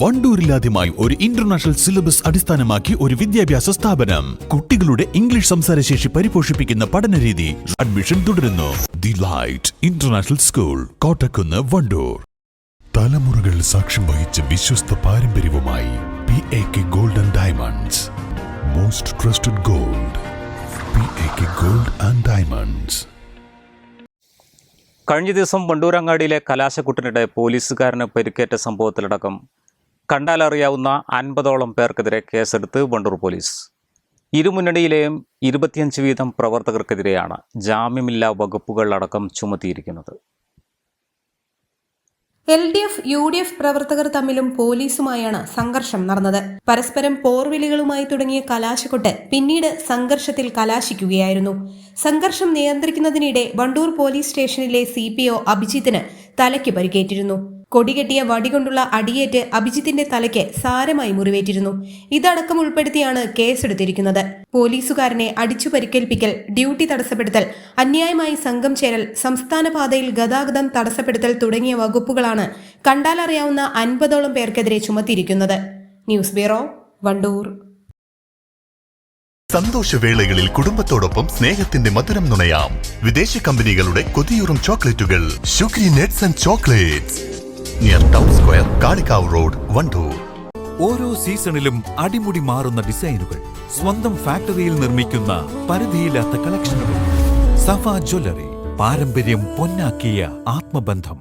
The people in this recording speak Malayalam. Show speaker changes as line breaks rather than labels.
വണ്ടൂരിലാദ്യമായി ഒരു ഇന്റർനാഷണൽ സിലബസ് അടിസ്ഥാനമാക്കി ഒരു വിദ്യാഭ്യാസ സ്ഥാപനം. കുട്ടികളുടെ ഇംഗ്ലീഷ് സംസാരശേഷി പരിപോഷിപ്പിക്കുന്ന പഠനരീതി അഡ്മിഷൻ തുടരുന്നു. The light international school Kottakkunnu Wandoor. തലമുറകൾ സാക്ഷ്യം വഹിച്ച വിശ്വസ്ത പാരമ്പര്യവുമായി P A K golden diamonds. Most trusted gold P A K gold and diamonds.
കഴിഞ്ഞ ദിവസം വണ്ടൂരങ്ങാടിയിലെ കലാശക്കുട്ടിനിടെ പോലീസുകാരന് പരിക്കേറ്റ സംഭവത്തിലടക്കം കണ്ടാലറിയാവുന്ന അൻപതോളം പേർക്കെതിരെ കേസെടുത്ത് വണ്ടൂർ പോലീസ്. ഇരുമുന്നണിയിലെയും ഇരുപത്തിയഞ്ച് വീതം പ്രവർത്തകർക്കെതിരെയാണ് ജാമ്യമില്ലാ വകുപ്പുകൾ അടക്കം ചുമത്തിയിരിക്കുന്നത്.
L D F U D F പ്രവർത്തകർ തമ്മിലും പോലീസുമായാണ് സംഘർഷം നടന്നത്. പരസ്പരം പോർവിളികളുമായി തുടങ്ങിയ കലാശക്കൊട്ട് പിന്നീട് സംഘർഷത്തിൽ കലാശിക്കുകയായിരുന്നു. സംഘർഷം നിയന്ത്രിക്കുന്നതിനിടെ വണ്ടൂർ പോലീസ് സ്റ്റേഷനിലെ സി പി ഒ അഭിജിത്തിന് തലയ്ക്ക് പരിക്കേറ്റിരുന്നു. കൊടികെട്ടിയ വടികൊണ്ടുള്ള അടിയേറ്റ് അഭിജിത്തിന്റെ തലയ്ക്ക് സാരമായി മുറിവേറ്റിരുന്നു. ഇതടക്കം ഉൾപ്പെടുത്തിയാണ് കേസെടുത്തിരിക്കുന്നത്. പോലീസുകാരനെ അടിച്ചു പരിക്കേൽപ്പിക്കൽ ഡ്യൂട്ടി തടസ്സപ്പെടുത്തൽ അന്യായമായി സംഘം ചേരൽ സംസ്ഥാന പാതയിൽ ഗതാഗതം തടസ്സപ്പെടുത്തൽ തുടങ്ങിയ വകുപ്പുകളാണ് കണ്ടാലറിയാവുന്ന അൻപതോളം പേർക്കെതിരെ ചുമത്തിയിരിക്കുന്നത്. News bureau Wandoor.
സന്തോഷവേളകളിൽ കുടുംബത്തോടൊപ്പം സ്നേഹത്തിന്റെ മധുരം നുണയാം. വിദേശ കമ്പനികളുടെ കൊതിയൂറും ചോക്ലേറ്റുകൾ. Sugary nuts and chocolates. Near town square Kalikavu road Wandoor
ഓരോ സീസണിലും അടിമുടി മാറുന്ന ഡിസൈനുകൾ സ്വന്തം ഫാക്ടറിയിൽ നിർമ്മിക്കുന്ന പരിധിയില്ലാത്ത കളക്ഷനുകൾ. സഫ ജ്വല്ലറി പാരമ്പര്യം പൊന്നാക്കിയ ആത്മബന്ധം.